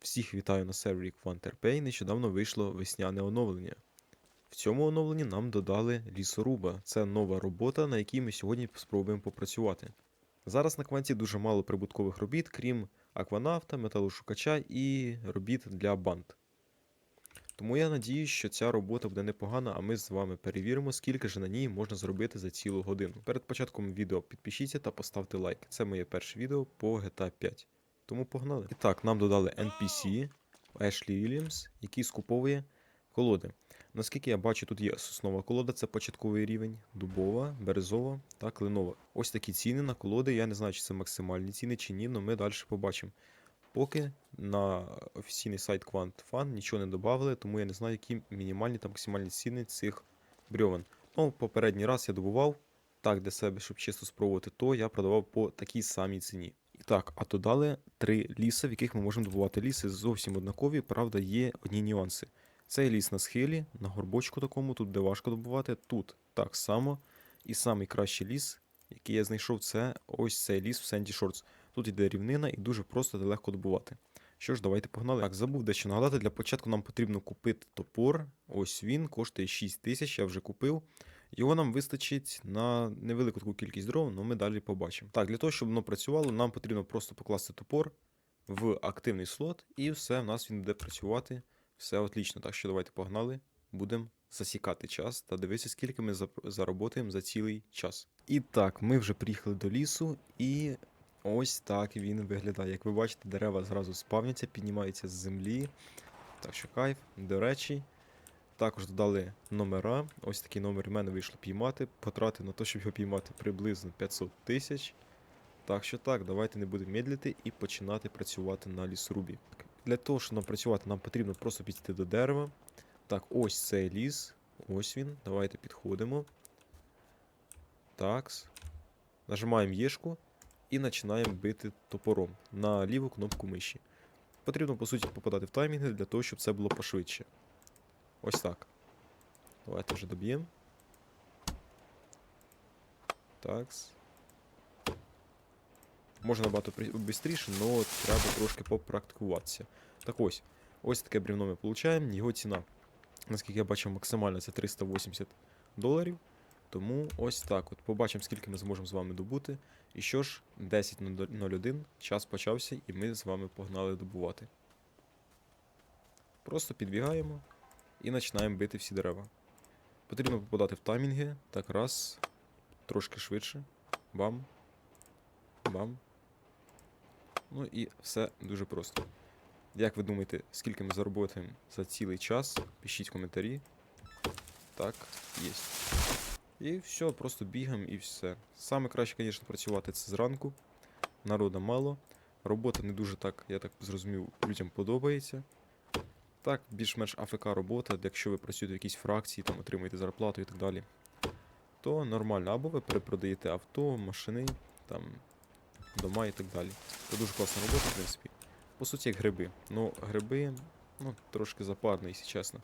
Всіх вітаю на сервері QuantRP. Нещодавно вийшло весняне оновлення. В цьому оновленні нам додали лісоруба. Це нова робота, на якій ми сьогодні спробуємо попрацювати. Зараз на кванті дуже мало прибуткових робіт, крім акванавта, металошукача і робіт для банд. Тому я надіюсь, що ця робота буде непогана, а ми з вами перевіримо, скільки ж на ній можна зробити за цілу годину. Перед початком відео підпишіться та поставте лайк. Це моє перше відео по GTA 5. Тому погнали. І так, нам додали NPC Ешлі Вільямс, який скуповує колоди. Наскільки я бачу, тут є соснова колода, це початковий рівень, дубова, березова та кленова. Ось такі ціни на колоди. Я не знаю, чи це максимальні ціни чи ні, але ми далі побачимо. Поки на офіційний сайт QuantFun нічого не додали, тому я не знаю, які мінімальні та максимальні ціни цих брьовен. Ну, попередній раз я добував так для себе, щоб чисто спробувати, то я продавав по такій самій ціні. Так, а то дали три ліси, в яких ми можемо добувати ліси зовсім однакові, правда, є одні нюанси. Цей ліс на схилі, на горбочку такому, тут де важко добувати, тут так само. І найкращий ліс, який я знайшов, це ось цей ліс в Сенді Шортс. Тут йде рівнина і дуже просто та легко добувати. Що ж, давайте погнали. Так, забув дещо нагадати. Для початку нам потрібно купити топор. Ось він, коштує 6 тисяч, я вже купив. Його нам вистачить на невелику таку кількість дров, але ми далі побачимо. Так, для того, щоб воно працювало, нам потрібно просто покласти топор в активний слот, і все, в нас він буде працювати. Все отлично. Так що давайте погнали. Будемо засікати час та дивитися, скільки ми заработаємо за цілий час. І так, ми вже приїхали до лісу, і ось так він виглядає. Як ви бачите, дерева зразу спавняться, піднімаються з землі. Так що кайф. До речі, також додали номера. Ось такий номер в мене вийшло піймати. Потратив на те, щоб його піймати приблизно 500 тисяч. Так що так, давайте не будемо медлити і починати працювати на лісорубі. Для того, щоб нам працювати, нам потрібно просто підійти до дерева. Так, ось цей ліс. Ось він. Давайте підходимо. Такс. Нажимаємо єшку і починаємо бити топором на ліву кнопку миші. Потрібно, по суті, попадати в таймінги для того, щоб це було пошвидше. Ось так. Давайте вже доб'ємо. Такс. Можна набагато швидше, але треба трошки попрактикуватися. Так ось, ось таке бревно ми отримуємо. Його ціна, наскільки я бачив, максимальна це 380 доларів. Тому ось так. От побачимо, скільки ми зможемо з вами добути. І що ж, 10.01, час почався, і ми з вами погнали добувати. Просто підбігаємо і починаємо бити всі дерева. Потрібно попадати в таймінги. Так, раз. Трошки швидше. Бам. Бам. Ну і все дуже просто. Як ви думаєте, скільки ми заработаємо за цілий час? Пишіть коментарі. Так, є. І все, просто бігаємо і все. Саме краще, звісно, працювати це зранку. Народа мало. Робота не дуже так, я так зрозумів, людям подобається. Так, більш-менш АФК робота, якщо ви працюєте в якійсь фракції, там отримуєте зарплату і так далі. То нормально. Або ви перепродаєте авто, машини, там, дома і так далі. Це дуже класна робота, в принципі. По суті, як гриби. Ну, гриби, ну, трошки запарно, якщо чесно.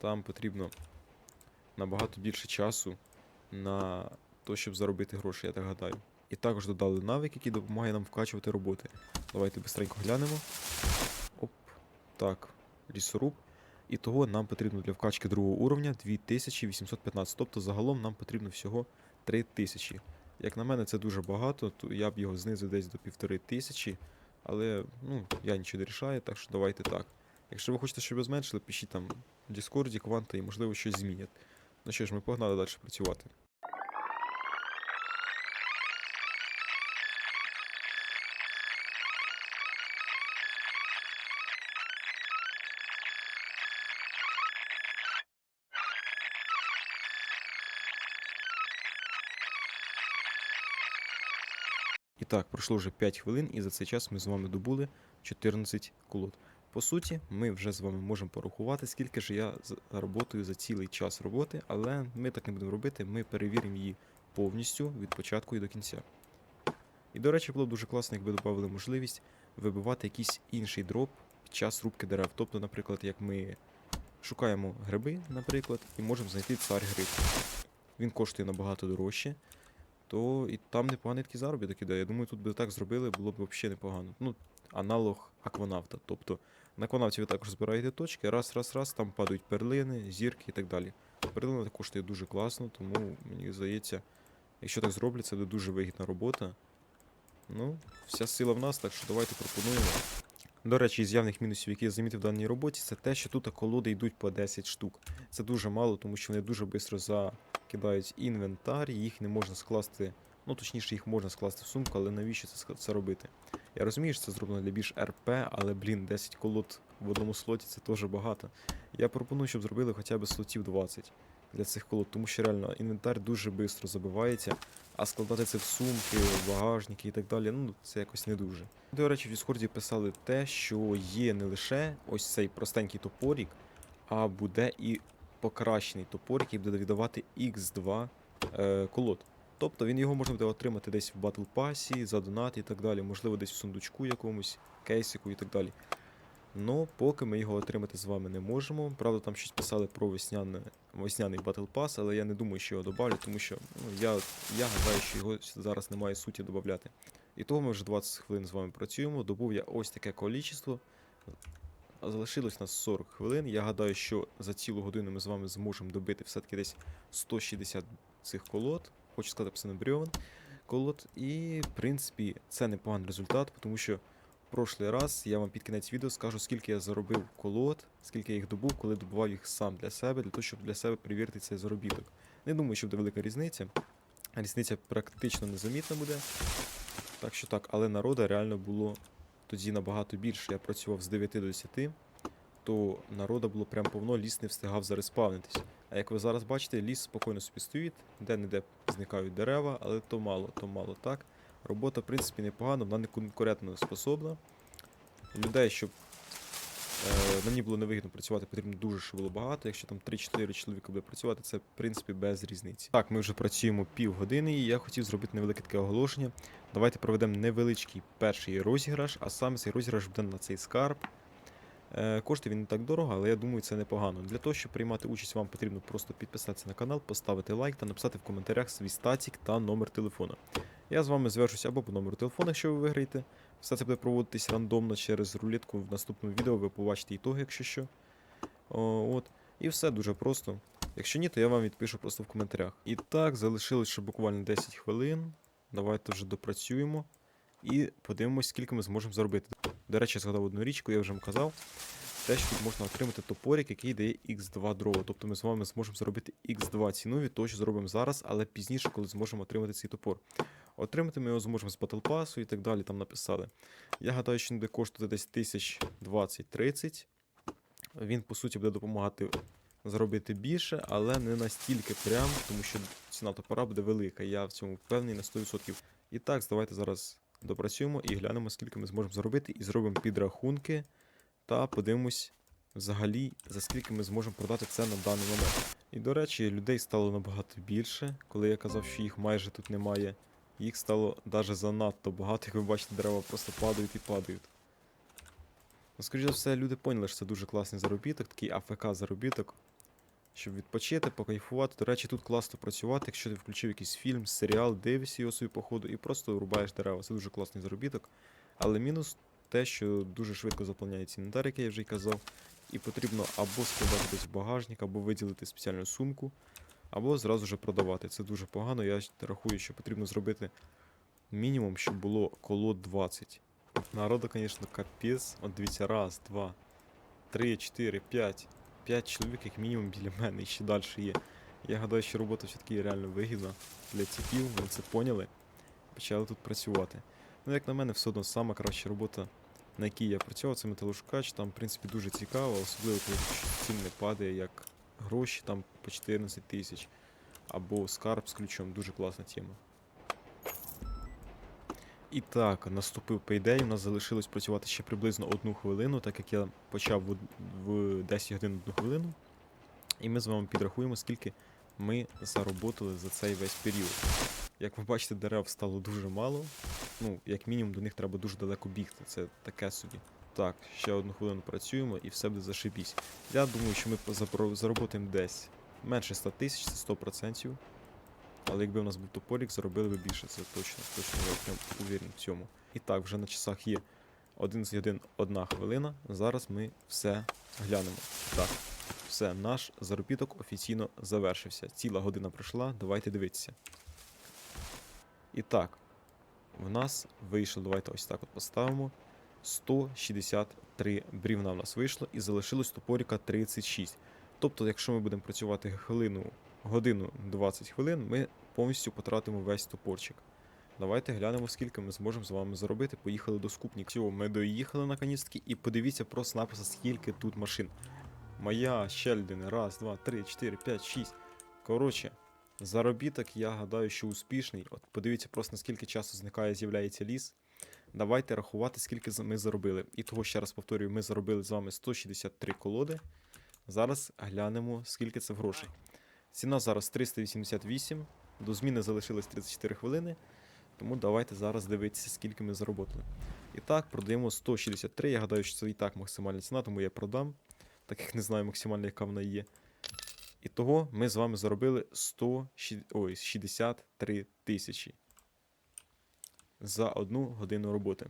Там потрібно набагато більше часу на те, щоб заробити гроші, я так гадаю. І також додали навик, який допомагає нам вкачувати роботи. Давайте быстренько глянемо. Оп. Так, лісоруб. І того нам потрібно для вкачки другого уровня 2815. Тобто загалом нам потрібно всього 3000. Як на мене, це дуже багато, то я б його знизив десь до 1500. Але ну, я нічого не рішаю, так що давайте так. Якщо ви хочете, щоб я зменшили, пишіть там в Діскорді, кванта і можливо щось змінять. Ну що ж, ми погнали далі працювати. І так, пройшло вже 5 хвилин, і за цей час ми з вами добули 14 колод. По суті, ми вже з вами можемо порахувати, скільки ж я заработаю за цілий час роботи, але ми так не будемо робити, ми перевіримо її повністю від початку і до кінця. І, до речі, було б дуже класно, якби додали можливість вибивати якийсь інший дроп під час рубки дерев. Тобто, наприклад, як ми шукаємо гриби, наприклад, і можемо знайти цар гриб. Він коштує набагато дорожче, то і там непоганий такий заробіток іде. Я думаю, тут би так зробили, було б взагалі непогано. Ну, аналог акванавта. Тобто На канавці ви також збираєте точки, раз, раз, раз, там падають перлини, зірки і так далі. Перлина коштує дуже класно, тому мені здається, якщо так зроблять, це буде дуже вигідна робота. Ну, вся сила в нас, так що давайте пропонуємо. До речі, із явних мінусів, які я замітив в даній роботі, це те, що тут колоди йдуть по 10 штук. Це дуже мало, тому що вони дуже швидко закидають інвентар, їх не можна скласти. Ну, точніше, їх можна скласти в сумку, але навіщо це, це робити? Я розумію, що це зроблено для більш РП, але, блін, 10 колод в одному слоті це теж багато. Я пропоную, щоб зробили хоча б слотів 20 для цих колод, тому що реально інвентар дуже швидко забивається, а складати це в сумки, в багажники і так далі, ну це якось не дуже. До речі, в Discord писали те, що є не лише ось цей простенький топорік, а буде і покращений топорик, який буде віддавати X2 е, колод. Тобто він його можна буде отримати десь в Battle Pass, за донат і так далі, можливо, десь в сундучку якомусь, кейсику і так далі. Но поки ми його отримати з вами не можемо. Правда, там щось писали про весняне, весняний Battle Pass, але я не думаю, що його добавлять, тому що ну, я, я гадаю, що його зараз немає суті додати. І того ми вже 20 хвилин з вами працюємо. Добув я ось таке кількість. Залишилось нас 40 хвилин. Я гадаю, що за цілу годину ми з вами зможемо добити все-таки десь 160 цих колод. Хочу сказати, пацани, брьовен колод. І, в принципі, це непоганий результат, тому що прошлий раз я вам під кінець відео скажу, скільки я заробив колод, скільки я їх добув, коли добував їх сам для себе, для того, щоб для себе перевірити цей заробіток. Не думаю, що буде велика різниця. Різниця практично незамітна буде. Так що так, але народа реально було тоді набагато більше. Я працював з 9 до 10, то народа було прям повно, ліс не встигав зареспавнитись. А як ви зараз бачите, ліс спокійно собі стоїть, де-не-де зникають дерева, але то мало, то мало так. Робота, в принципі, непогана, вона не конкурентно способна. Людей, щоб е, мені було невигідно працювати, потрібно дуже, щоб було багато. Якщо там 3-4 чоловіка буде працювати, це в принципі без різниці. Так, ми вже працюємо півгодини, і я хотів зробити невелике таке оголошення. Давайте проведемо невеличкий перший розіграш, а саме цей розіграш буде на цей скарб. Е, Коштує він не так дорого, але я думаю, це непогано. Для того, щоб приймати участь, вам потрібно просто підписатися на канал, поставити лайк та написати в коментарях свій статік та номер телефона. Я з вами зв'яжуся або по номеру телефону, якщо ви виграєте. Все це буде проводитись рандомно через рулетку. В наступному відео ви побачите ітоги, якщо що. О, от. І все дуже просто. Якщо ні, то я вам відпишу просто в коментарях. І так, залишилось ще буквально 10 хвилин. Давайте вже допрацюємо і подивимось, скільки ми зможемо заробити. До речі, я згадав одну річку, я вже вам казав. Те, що тут можна отримати топорик, який дає X2 дрова. Тобто ми з вами зможемо зробити X2 ціну від того, що зробимо зараз, але пізніше, коли зможемо отримати цей топор. Отримати ми його зможемо з Pass і так далі, там написали. Я гадаю, що він буде коштувати десь 1020-30. Він, по суті, буде допомагати заробити більше, але не настільки прям, тому що ціна топора буде велика. Я в цьому впевнений на 100%. І так, давайте зараз допрацюємо і глянемо, скільки ми зможемо заробити, і зробимо підрахунки та подивимось взагалі, за скільки ми зможемо продати це на даний момент. І до речі, людей стало набагато більше. Коли я казав, що їх майже тут немає, їх стало навіть занадто багато. Як ви бачите, дерева просто падають і падають. Ну, скоріше за все, люди поняли, що це дуже класний заробіток, такий АФК заробіток. Щоб відпочити, покайфувати. До речі, тут класно працювати, якщо ти включив якийсь фільм, серіал, дивишся його собі по ходу і просто рубаєш дерева. Це дуже класний заробіток. Але мінус те, що дуже швидко заповняється інвентар, як я вже й казав. І потрібно або складати десь в багажник, або виділити спеціальну сумку, або зразу же продавати. Це дуже погано. Я рахую, що потрібно зробити мінімум, щоб було коло 20. Народу, звісно, капець. От дивіться, раз, два, три, чотири, п'ять. П'ять чоловік, як мінімум, біля мене і ще далі є. Я гадаю, що робота все-таки реально вигідна для ціпів, вони це поняли. Почали тут працювати. Ну, як на мене, все одно сама краща робота, на якій я працював, це металошукач. Там, в принципі, дуже цікаво, особливо коли цін не падає, як гроші там по 14 тисяч. Або скарб з ключом, дуже класна тема. І так, наступив пейдей. У нас залишилось працювати ще приблизно одну хвилину, так як я почав в, в 10 годин одну хвилину. І ми з вами підрахуємо, скільки ми заработали за цей весь період. Як ви бачите, дерев стало дуже мало. Ну, як мінімум, до них треба дуже далеко бігти. Це таке собі. Так, ще одну хвилину працюємо і все буде зашибісь. Я думаю, що ми заработаємо десь менше 100 тисяч, це 100%. Але якби в нас був топорик, заробили би більше, це точно, точно, я прям уверен в цьому. І так, вже на часах є 11 годин 1 хвилина. Зараз ми все глянемо. Так, все, наш заробіток офіційно завершився. Ціла година пройшла, давайте дивитися. І так, в нас вийшло, давайте ось так от поставимо. 163 брівна в нас вийшло і залишилось топоріка 36. Тобто, якщо ми будемо працювати хвилину, годину 20 хвилин, ми повністю потратимо весь топорчик. Давайте глянемо, скільки ми зможемо з вами заробити. Поїхали до скупника. Все, ми доїхали наконець-таки і подивіться просто написи, скільки тут машин. Моя, Щельдин, раз, два, три, чотири, п'ять, шість. Коротше, заробіток, я гадаю, що успішний. От подивіться просто наскільки часу зникає, з'являється ліс. Давайте рахувати, скільки ми заробили. І того, ще раз повторюю, ми заробили з вами 163 колоди. Зараз глянемо, скільки це в грошах. Ціна зараз 388. До зміни залишилось 34 хвилини. Тому давайте зараз дивитися, скільки ми заробили. І так, продаємо 163. Я гадаю, що це і так максимальна ціна, тому я продам, так як не знаю максимальна, яка вона є. І того ми з вами заробили 163 тисячі за одну годину роботи.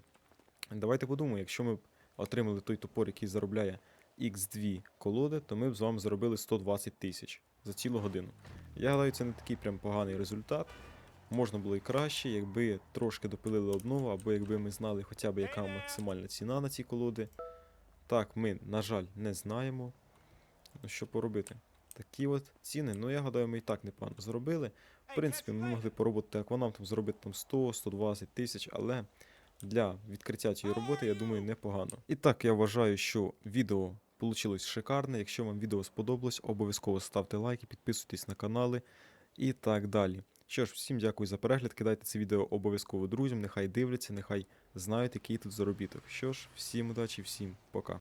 Давайте подумаємо, якщо ми б отримали той топор, який заробляє X2 колоди, то ми б з вами заробили 120 тисяч за цілу годину. Я гадаю, це не такий прям поганий результат. Можна було і краще, якби трошки допилили обнову, або якби ми знали хоча б яка максимальна ціна на ці колоди. Так, ми, на жаль, не знаємо. Ну що поробити? Такі от ціни. Ну я гадаю, ми і так непогано зробили. В принципі, ми могли пороботати акванавтом, зробити там 100-120 тисяч, але для відкриття цієї роботи, я думаю, непогано. І так, я вважаю, що відео вийшло шикарне. Якщо вам відео сподобалось, обов'язково ставте лайки, підписуйтесь на канали і так далі. Що ж, всім дякую за перегляд. Кидайте це відео обов'язково друзям, нехай дивляться, нехай знають, який тут заробіток. Що ж, всім удачі, всім пока.